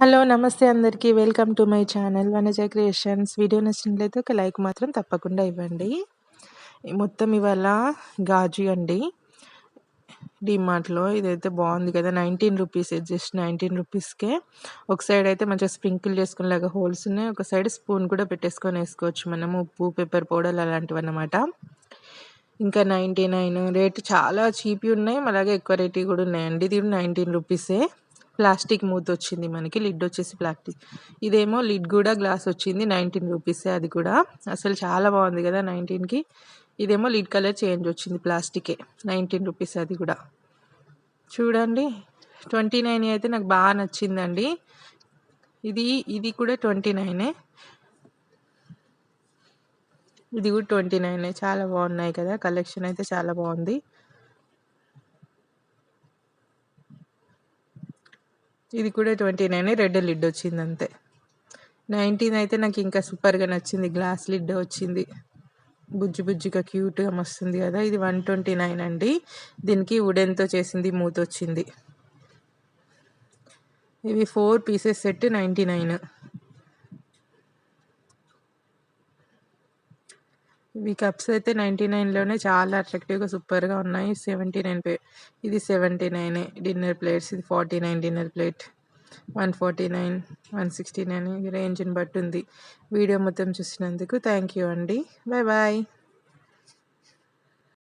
Hello నమస్తే అందరికీ. Welcome to my channel Vanaja creations. Video నచ్చినట్లయితే ఒక లైక్ మాత్రం తప్పకుండా ఇవ్వండి. మొత్తం ఇవాళ గాజు అండి. డిమార్ట్లో ఇదైతే బాగుంది కదా. నైన్టీన్ రూపీస్ జస్ట్ నైన్టీన్ రూపీస్కే. ఒక సైడ్ అయితే మంచిగా స్ప్రింకిల్ చేసుకునేలాగా హోల్స్ ఉన్నాయి. ఒక సైడ్ స్పూన్ కూడా పెట్టేసుకొని వేసుకోవచ్చు మనం ఉప్పు పెప్పర్ పౌడర్ అలాంటివి అన్నమాట ఇంకా నైంటీ నైన్ రేటు చాలా చీప్ ఉన్నాయి. అలాగే ఎక్కువ రేటు కూడా ఉన్నాయండి. ఇది నైన్టీన్ రూపీసే. ప్లాస్టిక్ మూత వచ్చింది మనకి లిడ్ వచ్చేసి ప్లాస్టిక్. ఇదేమో లిడ్ కూడా గ్లాస్ వచ్చింది నైన్టీన్ రూపీసే అది కూడా. అసలు చాలా బాగుంది కదా నైన్టీన్కి. ఇదేమో లిడ్ కలర్ చేంజ్ వచ్చింది ప్లాస్టికే నైన్టీన్ రూపీస్ అది కూడా. చూడండి ట్వంటీ నైన్ అయితే నాకు బాగా నచ్చిందండి. ఇది ఇది కూడా ట్వంటీ నైనే ఇది కూడా ట్వంటీ నైనే చాలా బాగున్నాయి కదా కలెక్షన్ అయితే చాలా బాగుంది. ఇది కూడా ట్వంటీ నైన్ రెడ్ లిడ్ వచ్చింది అంతే నైన్టీన్ అయితే నాకు ఇంకా సూపర్గా నచ్చింది. గ్లాస్ లిడ్ వచ్చింది. బుజ్జి బుజ్జిగా క్యూట్గా మస్తుంది కదా. ఇది వన్ ట్వంటీ నైన్ అండి. దీనికి వుడెన్తో చేసింది మూత వచ్చింది ఇవి four pieces set ninety nine. ఇవి కప్స్ అయితే నైంటీ నైన్లోనే చాలా అట్రాక్టివ్గా సూపర్గా ఉన్నాయి. సెవెంటీ నైన్ పే ఇది సెవెంటీ నైన్. డిన్నర్ ప్లేట్స్ ఇది forty nine dinner plate. One forty nine one sixty nine రేంజ్ని బట్టి ఉంది. వీడియో మొత్తం చూసినందుకు థ్యాంక్ యూ అండి. Bye bye